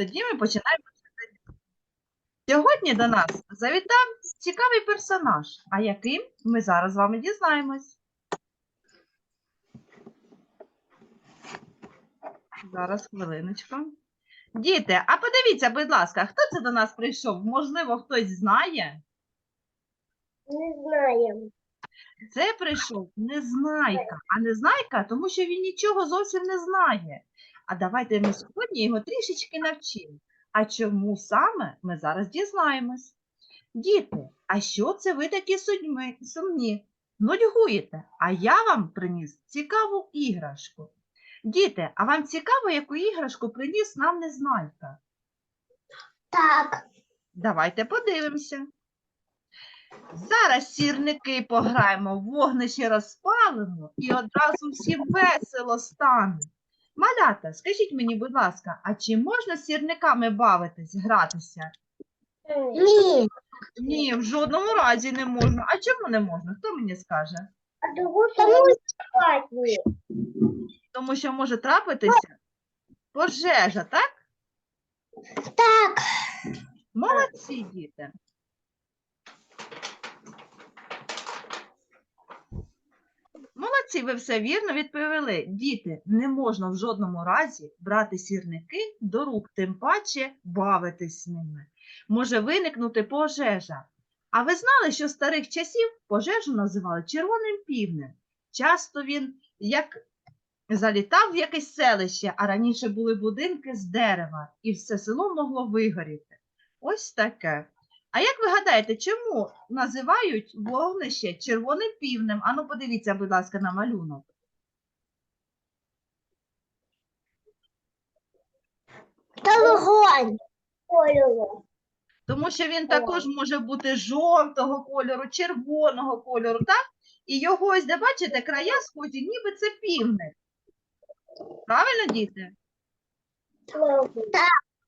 Тоді ми починаємо. Сьогодні до нас завітав цікавий персонаж, а яким ми зараз з вами дізнаємось. Зараз хвилиночку. Діти, а подивіться, будь ласка, хто це до нас прийшов? Можливо, хтось знає? Не знаємо. Це прийшов Незнайка. А Незнайка, тому що він нічого зовсім не знає. А давайте ми сьогодні його трішечки навчимо. А чому саме ми зараз дізнаємось? Діти, а що це ви такі судьми, сумні? Нудьгуєте, а я вам приніс цікаву іграшку. Діти, а вам цікаво, яку іграшку приніс нам Незнайка? Так. Давайте подивимося. Зараз сірники пограємо, вогнище розпалимо і одразу всім весело стане. Малята, скажіть мені, будь ласка, а чи можна з сірниками бавитись, гратися? Ні. Ні, в жодному разі не можна. А чому не можна? Хто мені скаже? А того тому. Тому що може трапитися пожежа, так? Так. Молодці, діти. Молодці, ви все вірно відповіли. Діти, не можна в жодному разі брати сірники до рук, тим паче бавитись з ними. Може виникнути пожежа. А ви знали, що з старих часів пожежу називали червоним півнем? Часто він як залітав в якесь селище, а раніше були будинки з дерева, і все село могло вигоріти. Ось таке. А як ви гадаєте, чому називають вогнище червоним півнем? Ану, подивіться, будь ласка, на малюнок. Та вогонь. Кольору. Тому що він також може бути жовтого кольору, червоного кольору, так? І його ось, де бачите, края схожі, ніби це півник. Правильно, діти?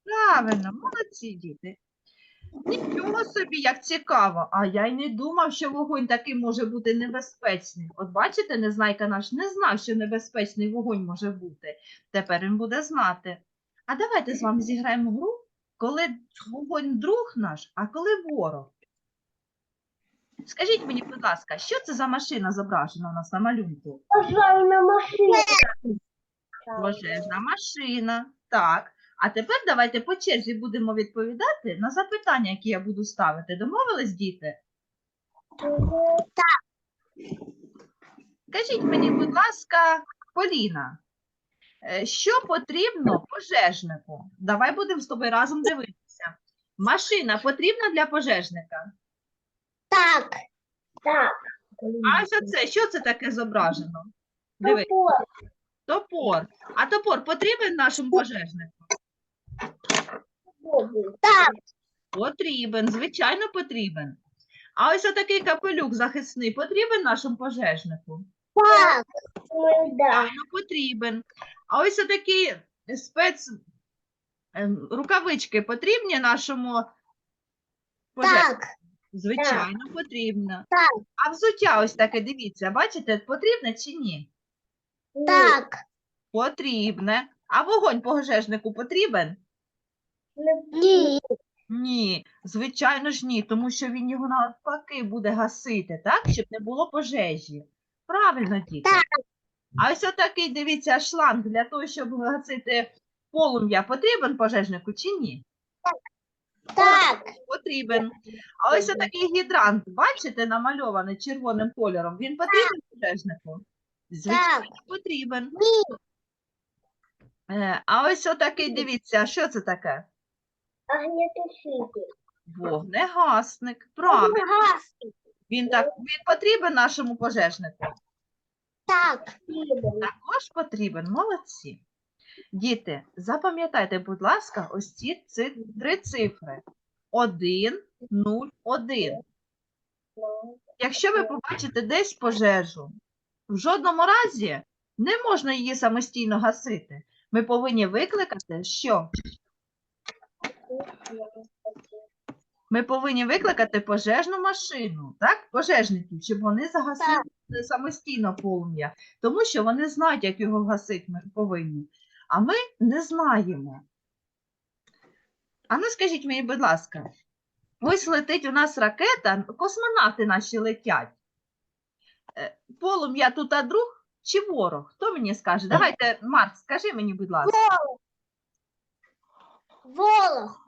Правильно, молодці діти. Нічого собі, як цікаво. А я й не думав, що вогонь такий може бути небезпечний. От бачите, незнайка наш не знав, що небезпечний вогонь може бути. Тепер він буде знати. А давайте з вами зіграємо гру, коли вогонь друг наш, а коли ворог. Скажіть мені, будь ласка, що це за машина зображена у нас на малюнку? Пожарна машина. Пожежна машина. Так. А тепер давайте по черзі будемо відповідати на запитання, які я буду ставити. Домовились, діти? Скажіть мені, будь ласка, Поліна, е, що потрібно пожежнику? Давай будемо з тобою разом дивитися. Машина потрібна для пожежника? Так. Так. А що це? Що це таке зображено? Диви, топор. А топор потрібен нашому пожежнику? Так. Потрібен, звичайно, потрібен. А ось отакий капелюк захисний потрібен нашому пожежнику? Так. Звичайно, потрібен. А ось отакі спец ем, рукавички потрібні нашому пожежнику? Так. Звичайно, потрібно. Так. А взуття ось таке, дивіться, бачите, потрібне чи ні? Так. Потрібне. А вогонь пожежнику потрібен? Ні. Ні, звичайно ж ні, тому що він його навпаки буде гасити, так? Щоб не було пожежі. Правильно, діти. Так. А ось отакий, дивіться, шланг для того, щоб гасити полум'я, потрібен пожежнику чи ні? Так. Потрібен. А ось отакий гідрант, бачите, намальований червоним кольором, він потрібен пожежнику? Звичайно, потрібен. Ні. Е, А ось отакий, дивіться, що це таке? Огнетушитель. Вогнегасник. Правильно. Газ. Він так він потрібен нашому пожежнику. Так. Також потрібен. Молодці. Діти, запам'ятайте, будь ласка, ось ці три цифри: 1, 0, 1. Якщо ви побачите десь пожежу, в жодному разі не можна її самостійно гасити. Ми повинні викликати що? Ми повинні викликати пожежну машину, так? Пожежників, щоб вони загасили самостійно полум'я, тому що вони знають, як його гасити ми повинні. А ми не знаємо. А ну скажіть мені, будь ласка, ось летить у нас ракета, космонавти наші летять. Е, Полум'я тут а друг чи ворог? Хто мені скаже? Давайте, Марк, скажи мені, будь ласка. Волох.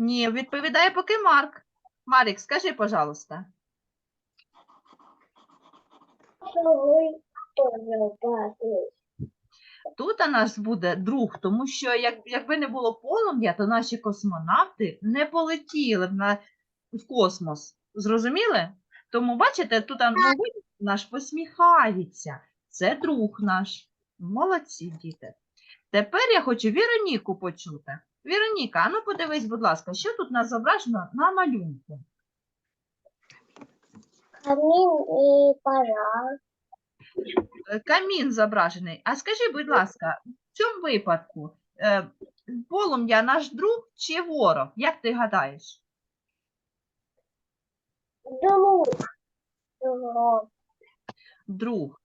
Ні, відповідає поки Марк. Марік, скажи, пожалуйста. Тут у нас буде друг, тому що як, якби не було полум'я, то наші космонавти не полетіли б на, в космос. Зрозуміли? Тому, бачите, тут наш посміхається. Це друг наш. Молодці, діти. Тепер я хочу Віроніку почути. Віроніка, а ну подивись, будь ласка, що тут нас зображено на малюнку? Камин и пожар. Е, Камін зображений. А скажи, будь ласка, в цьому випадку е, полум'я наш друг чи ворог? Як ти гадаєш? Друг. Друг. Друг.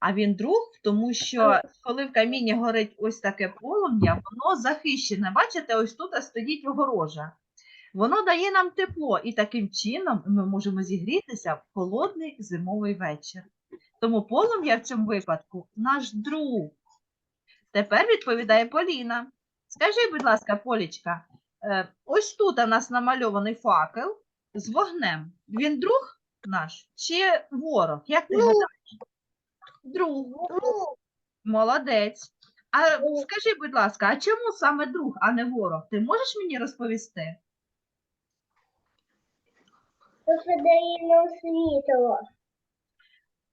А він друг, тому що коли в каміні горить ось таке полум'я, воно захищене. Бачите, ось тут стоїть огорожа. Воно дає нам тепло, і таким чином ми можемо зігрітися в холодний зимовий вечір. Тому полум'я в цьому випадку наш друг. Тепер відповідає Поліна. Скажи, будь ласка, Полічка, е, ось тут у нас намальований факел з вогнем. Він друг наш чи ворог? Як ти Друг. гадаєш? Друг. Друг. Молодець. А Друг. скажи, будь ласка, а чому саме друг, а не ворог? Ти можеш мені розповісти? Потому что дає нам світло.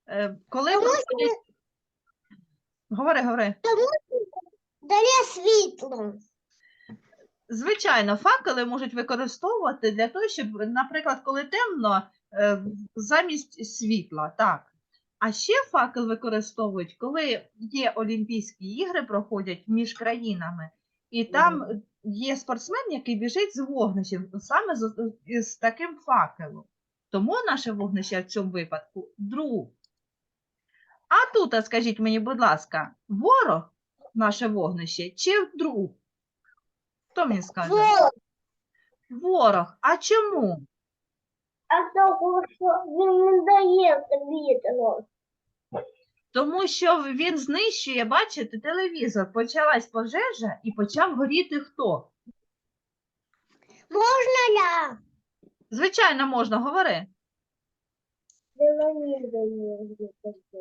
Е, Коли Тому що проходять... Говори, говори. Дає світло. Звичайно, факели можуть використовувати для того, щоб, наприклад, коли темно, е, замість світла, так. А ще факел використовують, коли є Олімпійські ігри, проходять між країнами, і там є спортсмен, який біжить з вогнищем, саме з, з таким факелом. Тому наше вогнище в цьому випадку друг. А тут, скажіть мені, будь ласка, ворог наше вогнище чи друг? Хто мені скаже? Волох. Ворог. А чому? А того, що він не дає світло. Тому що він знищує, бачите, телевізор. Почалась пожежа і почав горіти хто? Можна я? Звичайно, можна говори.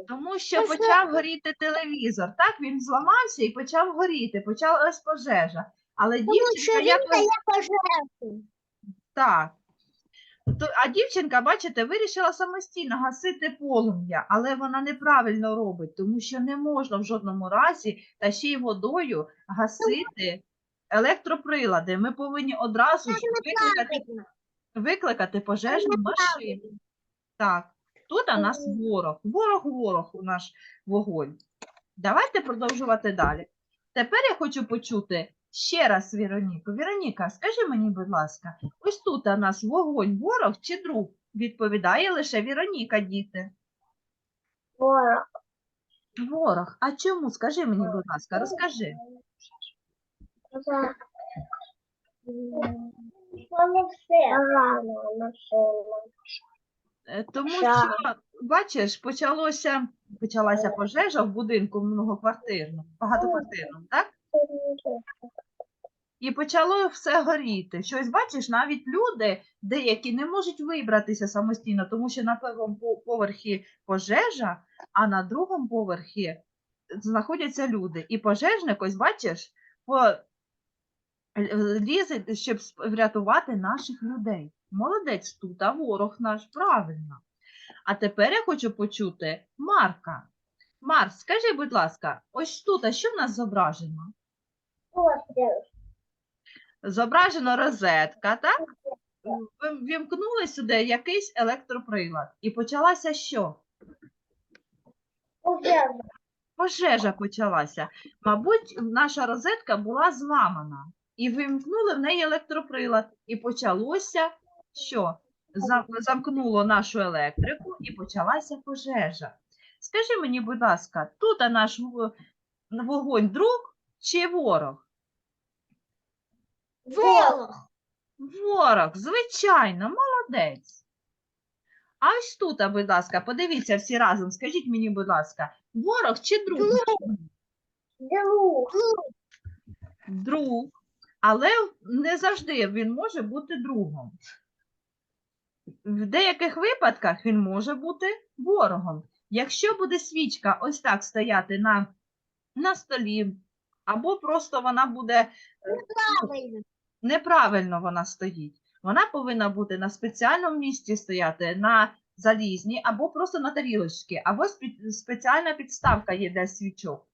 Тому що почав горіти телевізор. Так, він зламався і почав горіти. Почалась пожежа. Але дівчинка якось так. А дівчинка, бачите, вирішила самостійно гасити полум'я, але вона неправильно робить, тому що не можна в жодному разі та ще й водою гасити електроприлади. Ми повинні одразу ж викликати викликати пожежну машину. Так, тут у нас ворог. Ворог, ворог у наш вогонь. Давайте продовжувати далі. Тепер я хочу почути ще раз Віроніку. Віроніка, скажи мені, будь ласка, ось тут у нас вогонь, ворог чи друг? Відповідає лише Віроніка, діти. Ворог. Ворог. А чому? Скажи мені, будь ласка, розкажи. Е, Тому що, бачиш, почалося, почалася пожежа в будинку многоквартирному, багатоквартирному, так? І почало все горіти. Щось бачиш, навіть люди деякі не можуть вибратися самостійно, тому що на першому поверхі пожежа, а на другому поверхі знаходяться люди. І пожежник, ось бачиш, лізе, щоб врятувати наших людей. Молодець тут, а ворог наш, правильно. А тепер я хочу почути Марка. Марк, скажи, будь ласка, ось тут, а що в нас зображено? Постріл. Зображено розетка, так? Вімкнули сюди якийсь електроприлад. І почалася що? Уже Пожежа почалася. Мабуть, наша розетка була зламана. І вимкнули в неї електроприлад. І почалося що? Замкнуло нашу електрику і почалася пожежа. Скажи мені, будь ласка, тут наш вогонь друг чи ворог? Ворог. Ворог, звичайно, молодець. А ось тут, а, будь ласка, подивіться всі разом, скажіть мені, будь ласка, ворог чи друг? Друг. Друг. Але не завжди він може бути другом. В деяких випадках він може бути ворогом. Якщо буде свічка ось так стояти на, на столі, або просто вона буде е, Правильно. неправильно вона стоїть. Вона повинна бути на спеціальному місці стояти, на залізній, або просто на тарілочці, або спеціальна підставка є для свічок.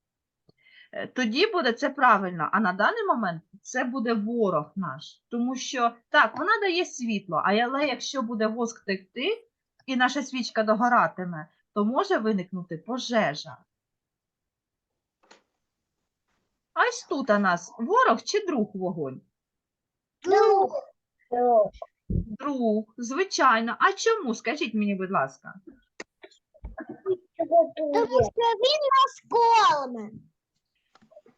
Е, Тоді буде це правильно, а на даний момент це буде ворог наш. Тому що так, вона дає світло, але якщо буде воск текти і наша свічка догоратиме, то може виникнути пожежа. А ось тут у нас ворог чи друг вогонь? Друг. Друг. Друг, звичайно. А чому? Скажіть мені, будь ласка. Тому що він нас корме.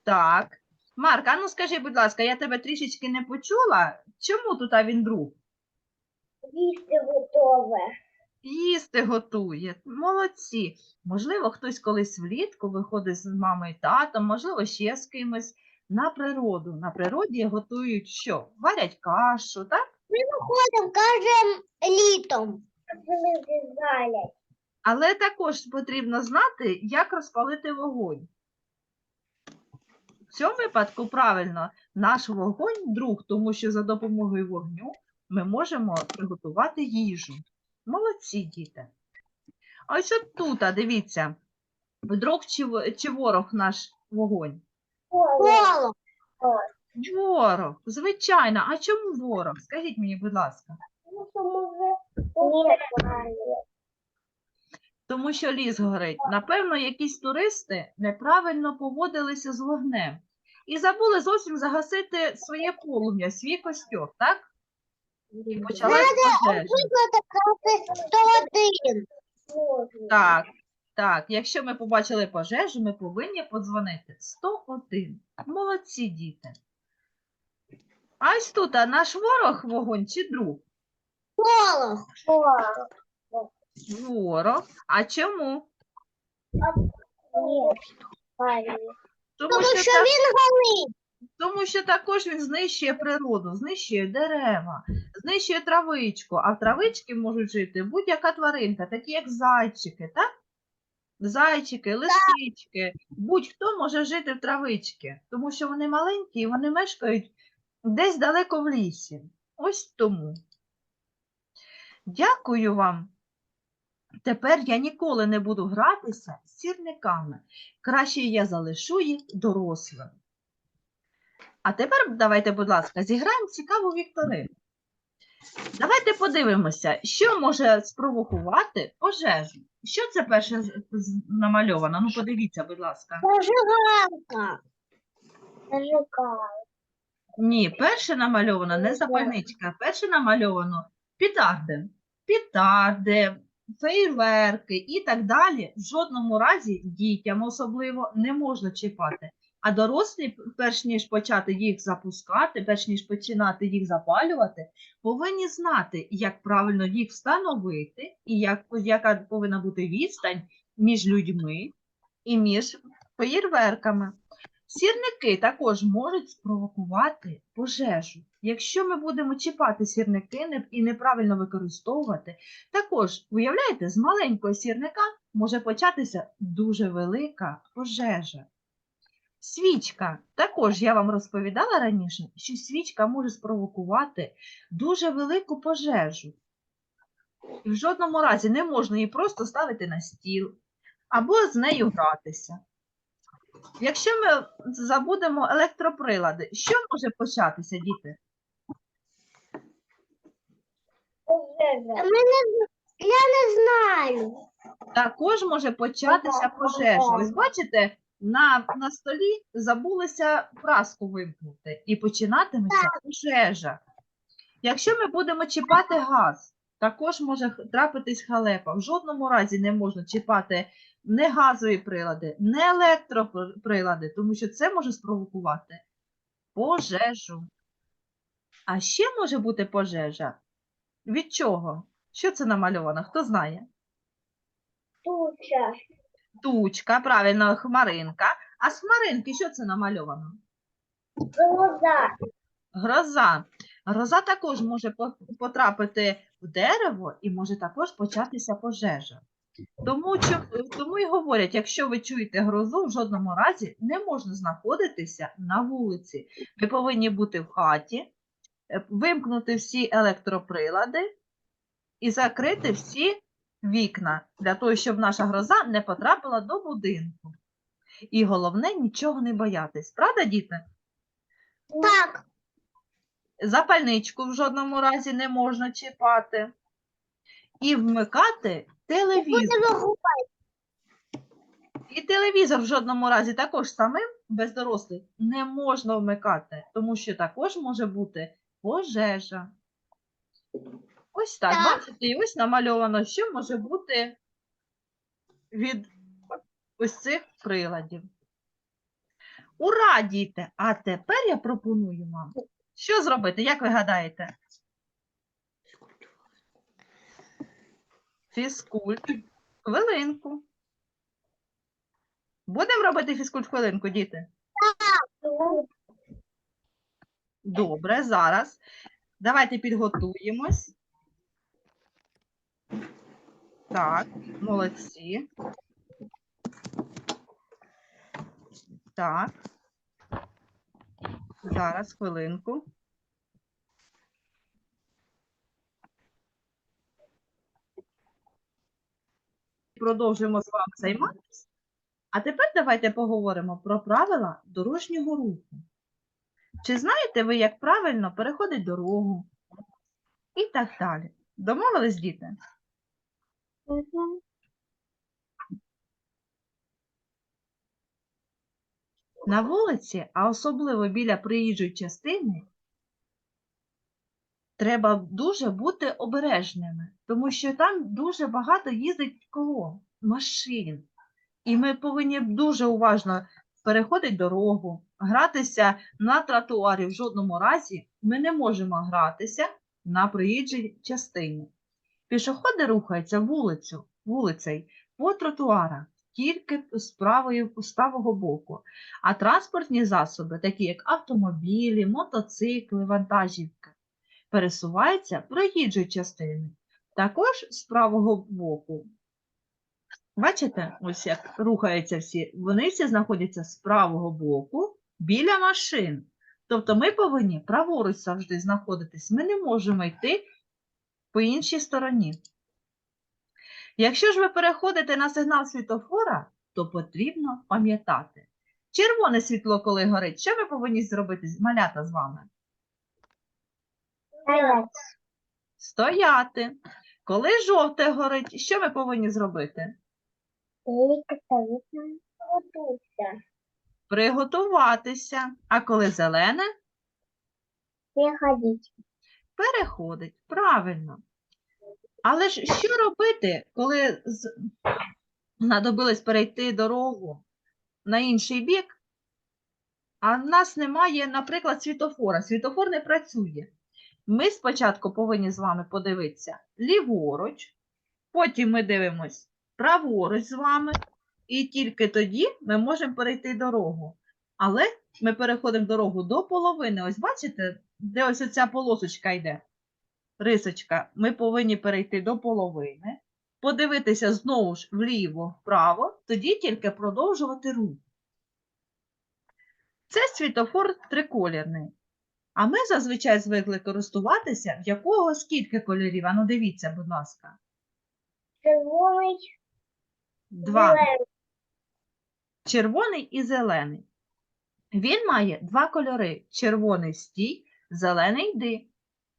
Так. Марк, а ну скажи, будь ласка, я тебе трішечки не почула. Чому тут а він друг? Їсти готове. Їсти готує. Молодці. Можливо, хтось колись влітку виходить з мамою і татом, можливо, ще з кимось на природу. На природі готують що? Варять кашу, так? Ходимо, кажемо літом. Вони зізгалять. Але також потрібно знати, як розпалити вогонь. В цьому випадку правильно, наш вогонь друг, тому що за допомогою вогню ми можемо приготувати їжу. Молодці, діти. А ось от тут, дивіться, друг чи, чи ворог наш вогонь? Коло. Ворог, звичайно. А чому ворог? Скажіть мені, будь ласка. Тому що ліс горить. Напевно, якісь туристи неправильно поводилися з вогнем і забули зовсім загасити своє полум'я, свій костюр, так? І почалась пожежа. Так, так. Якщо ми побачили пожежу, ми повинні подзвонити 101. Молодці діти. А ось тут а наш ворог вогонь чи друг? Коло. Ворог. А чому? Тому, Тому що що він голий. Тому що також він знищує природу, знищує дерева, знищує травичку, а в травичці можуть жити будь-яка тваринка, такі як зайчики, так? Зайчики, лисички, будь-хто може жити в травичці, тому що вони маленькі і вони мешкають десь далеко в лісі. Ось тому. Дякую вам. Тепер я ніколи не буду гратися з сірниками. Краще я залишу їх дорослим. А тепер давайте, будь ласка, зіграємо цікаву вікторину. Давайте подивимося, що може спровокувати пожежу. Що це перше намальовано? Ну, подивіться, будь ласка. Зажигалка. Зажигалка. Ні, перше намальовано не запальничка, перше намальовано петарди. Петарди, фейерверки і так далі. В жодному разі дітям особливо не можна чіпати. А дорослі, перш ніж почати їх запускати, перш ніж починати їх запалювати, повинні знати, як правильно їх встановити і як, яка повинна бути відстань між людьми і між феєрверками. Сірники також можуть спровокувати пожежу. Якщо ми будемо чіпати сірники і неправильно використовувати, також, уявляєте, з маленького сірника може початися дуже велика пожежа. Свічка. Також я вам розповідала раніше, що свічка може спровокувати дуже велику пожежу. І в жодному разі не можна її просто ставити на стіл або з нею гратися. Якщо ми забудемо електроприлади, що може початися, діти? Я не знаю. Також може початися пожежа. Ось бачите, на, на столі забулися праску вимкнути і починатиметься пожежа. Якщо ми будемо чіпати газ, також може трапитись халепа. В жодному разі не можна чіпати не газові прилади, не електроприлади, тому що це може спровокувати пожежу. А ще може бути пожежа. Від чого? Що це намальовано? Хто знає? Туча. Тучка, правильно, хмаринка. А з хмаринки що це намальовано? Глаза. Гроза. Гроза також може потрапити в дерево і може також початися пожежа. Тому, тому і говорять, якщо ви чуєте грозу, в жодному разі не можна знаходитися на вулиці. Ви повинні бути в хаті, е, вимкнути всі електроприлади і закрити всі вікна для того, щоб наша гроза не потрапила до будинку. І головне нічого не боятись. Правда, діти? Так. Запальничку в жодному разі не можна чіпати. І вмикати телевізор. І телевізор в жодному разі також самим без дорослих не можна вмикати, тому що також може бути пожежа. Ось так, Так. бачите, і ось намальовано, що може бути від ось цих приладів. Ура, діти! А тепер я пропоную вам, що зробити, як ви гадаєте? Фізкульт. Хвилинку. Будемо робити фізкульт хвилинку, діти? Добре, зараз. Давайте підготуємось. Так, молодці. Так. Зараз, хвилинку. Продовжуємо з вами займатися. А тепер давайте поговоримо про правила дорожнього руху. Чи знаєте ви, як правильно переходить дорогу? І так далі. Домовились, діти? На вулиці, а особливо біля проїжджої частини, треба дуже бути обережними, тому що там дуже багато їздить коло машин. І ми повинні дуже уважно переходити дорогу, гратися на тротуарі в жодному разі ми не можемо гратися на проїжджій частині. Пішоходи рухаються вулицю, вулицею по тротуарах тільки з правої з правого боку. А транспортні засоби, такі як автомобілі, мотоцикли, вантажівки, пересуваються проїжджою частиною, також з правого боку. Бачите, ось як рухаються всі, вони всі знаходяться з правого боку біля машин. Тобто ми повинні праворуч завжди знаходитись, ми не можемо йти по іншій стороні. Якщо ж ви переходите на сигнал світофора, то потрібно пам'ятати. Червоне світло, коли горить, що ми повинні зробити, малята з вами? Стояти. Стояти. Коли жовте горить, що ми повинні зробити? Приготуватися. А коли зелене, Переходить. Переходить. Правильно. Але ж що робити, коли знадобилось перейти дорогу на інший бік, а в нас немає, наприклад, світофора. Світофор не працює. Ми спочатку повинні з вами подивитися ліворуч, потім ми дивимось праворуч з вами, і тільки тоді ми можемо перейти дорогу. Але ми переходимо дорогу до половини. Ось бачите, де ось оця полосочка йде? Рисочка, ми повинні перейти до половини, подивитися знову ж вліво, вправо, тоді тільки продовжувати рух. Це світофор триколірний. А ми зазвичай звикли користуватися, в якого скільки кольорів? Ану, дивіться, будь ласка. Червоний. Два. зелений. червоний і зелений. Він має два кольори: червоний стій, зелений йди.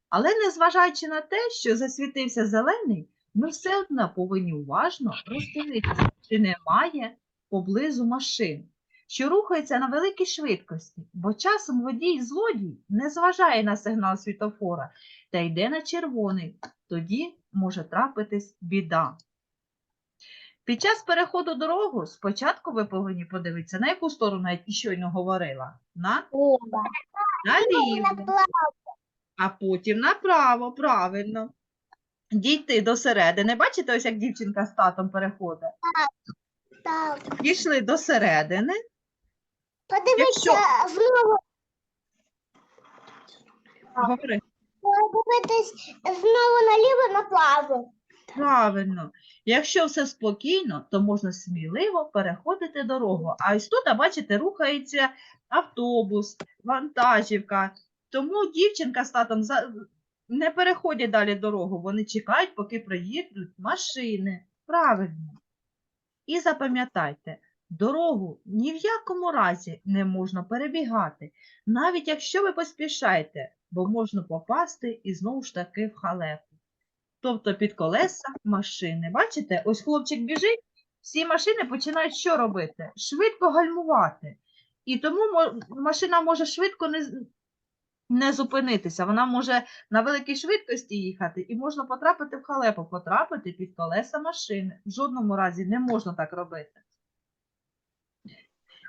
Але незважаючи на те, що засвітився зелений, ми все одно повинні уважно роздивитися, чи немає поблизу машин, що рухаються на великій швидкості, бо часом водій злодій не зважає на сигнал світофора та йде на червоний. Тоді може трапитись біда. Під час переходу дорогу спочатку ви повинні подивитися, на яку сторону я щойно говорила. На наліво. а потім направо, правильно. Дійти до середини. Бачите, ось як дівчинка з татом переходить. Так. Дійшли до середини. Подивіться знову. Говори. Подивитись знову наліво направо. Правильно. Якщо все спокійно, то можна сміливо переходити дорогу. А ось тут, бачите, рухається автобус, вантажівка. Тому дівчинка з татом не переходять далі дорогу. Вони чекають, поки приїдуть машини. Правильно. І запам'ятайте, дорогу ні в якому разі не можна перебігати, навіть якщо ви поспішаєте, бо можна попасти і знову ж таки в халепу. Тобто під колеса машини. Бачите, ось хлопчик біжить, всі машини починають що робити? Швидко гальмувати. І тому машина може швидко не, не зупинитися. Вона може на великій швидкості їхати і можна потрапити в халепу, потрапити під колеса машини. В жодному разі не можна так робити.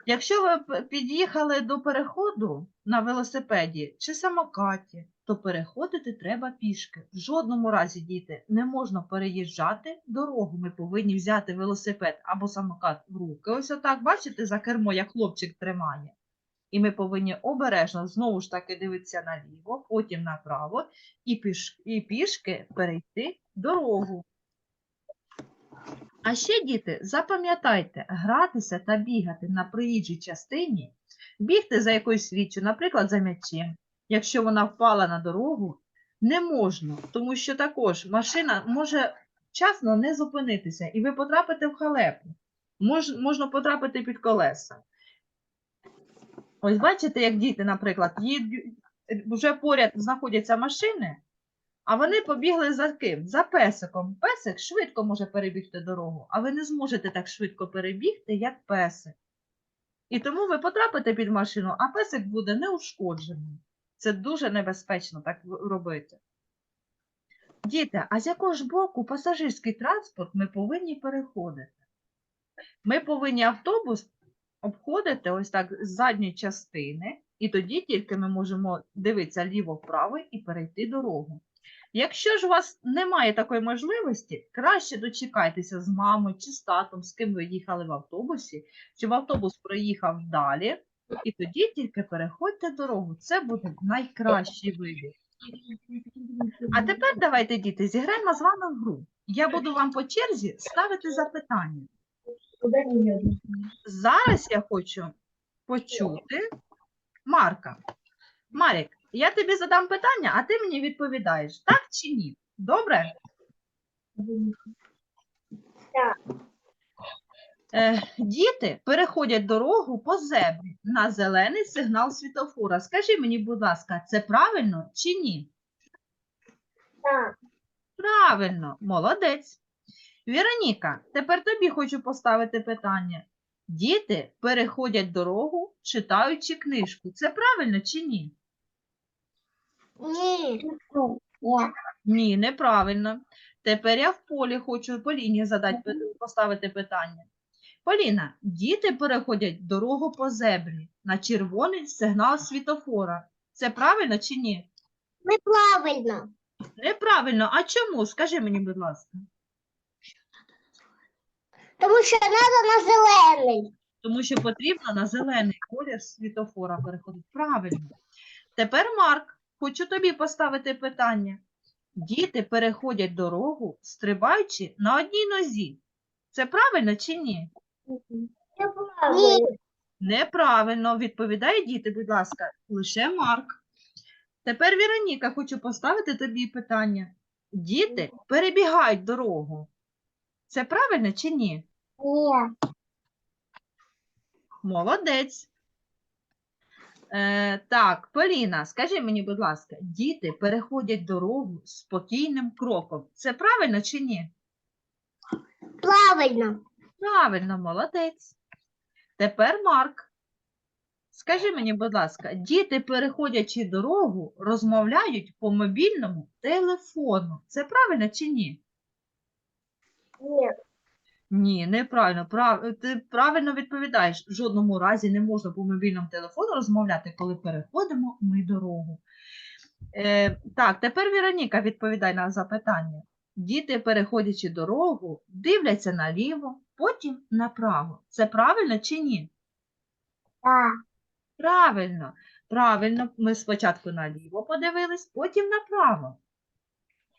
Якщо ви під'їхали до переходу на велосипеді чи самокаті, то переходити треба пішки. В жодному разі, діти, не можна переїжджати дорогу. Ми повинні взяти велосипед або самокат в руки. Ось отак, бачите, за кермо, як хлопчик тримає. І ми повинні обережно знову ж таки дивитися наліво, потім направо, і, пішки перейти дорогу. А ще, діти, запам'ятайте, гратися та бігати на проїжджій частині, бігти за якоюсь річчю, наприклад, за м'ячем, якщо вона впала на дорогу, не можна, тому що також машина може вчасно не зупинитися, і ви потрапите в халепу. Мож, можна потрапити під колеса. Ось бачите, як діти, наприклад, їдуть, вже поряд знаходяться машини, а вони побігли за ким? За песиком. Песик швидко може перебігти дорогу, а ви не зможете так швидко перебігти, як песик. І тому ви потрапите під машину, а песик буде неушкоджений. Це дуже небезпечно так робити. Діти, а з якого ж боку пасажирський транспорт ми повинні переходити? Ми повинні автобус обходити ось так з задньої частини, і тоді тільки ми можемо дивитися ліво-вправо і перейти дорогу. Якщо ж у вас немає такої можливості, краще дочекайтеся з мамою чи з татом, з ким ви їхали в автобусі, щоб автобус проїхав далі, і тоді тільки переходьте дорогу. Це буде найкращий вибір. А тепер давайте, діти, зіграємо з вами в гру. Я буду вам по черзі ставити запитання. Зараз я хочу почути Марка. Марік, я тобі задам питання, а ти мені відповідаєш, так чи ні? Добре? Так. Е, діти переходять дорогу по зебрі на зелений сигнал світофора. Скажи мені, будь ласка, це правильно чи ні? Так. Правильно, молодець. Віроніка, тепер тобі хочу поставити питання. Діти переходять дорогу, читаючи книжку. Це правильно чи ні? Ні. Ні. Ні, неправильно. Тепер я в полі хочу Поліні задати, поставити питання. Поліна, діти переходять дорогу по зебрі на червоний сигнал світофора. Це правильно чи ні? Неправильно. Неправильно. А чому? Скажи мені, будь ласка. Тому що треба на зелений. Тому що потрібно на зелений колір світофора переходити. Правильно. Тепер, Марк, хочу тобі поставити питання. Діти переходять дорогу, стрибаючи на одній нозі. Це правильно чи ні? Ні. Неправильно. Відповідає діти, будь ласка, лише Марк. Тепер, Віроніка, хочу поставити тобі питання. Діти перебігають дорогу. Це правильно чи ні? Ні. Молодець. Е, так, Поліна, скажи мені, будь ласка, діти переходять дорогу спокійним кроком. Це правильно чи ні? Правильно. Правильно, молодець. Тепер Марк. Скажи мені, будь ласка, діти, переходячи дорогу, розмовляють по мобільному телефону. Це правильно чи ні? Ні. Ні, неправильно. Прав... Ти правильно відповідаєш. В жодному разі не можна по мобільному телефону розмовляти, коли переходимо ми дорогу. Е, так, тепер Віроніка відповідає на запитання. Діти, переходячи дорогу, дивляться наліво, потім направо. Це правильно чи ні? Да. Правильно, правильно. Ми спочатку наліво подивились, потім направо.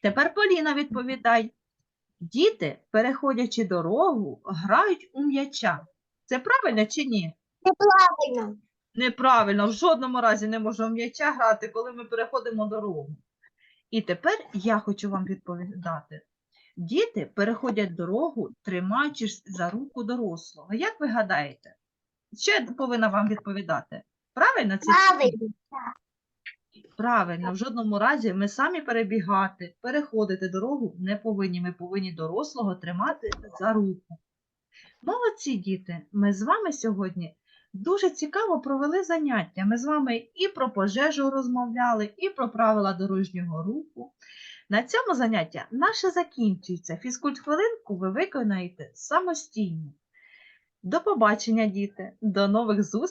Тепер Поліна відповідає. Діти, переходячи дорогу, грають у м'яча. Це правильно чи ні? Неправильно. Неправильно, в жодному разі не можна в м'яча грати, коли ми переходимо дорогу. І тепер я хочу вам відповідати. Діти переходять дорогу, тримаючись за руку дорослого. Як ви гадаєте? Що я повинна вам відповідати? Правильно? Це Правильно. Правильно, в жодному разі ми самі перебігати, переходити дорогу не повинні. Ми повинні дорослого тримати за руку. Молодці діти, ми з вами сьогодні дуже цікаво провели заняття. Ми з вами і про пожежу розмовляли, і про правила дорожнього руху. На цьому заняття наше закінчується. Фізкульт-хвилинку ви виконаєте самостійно. До побачення, діти, до нових зустрічей!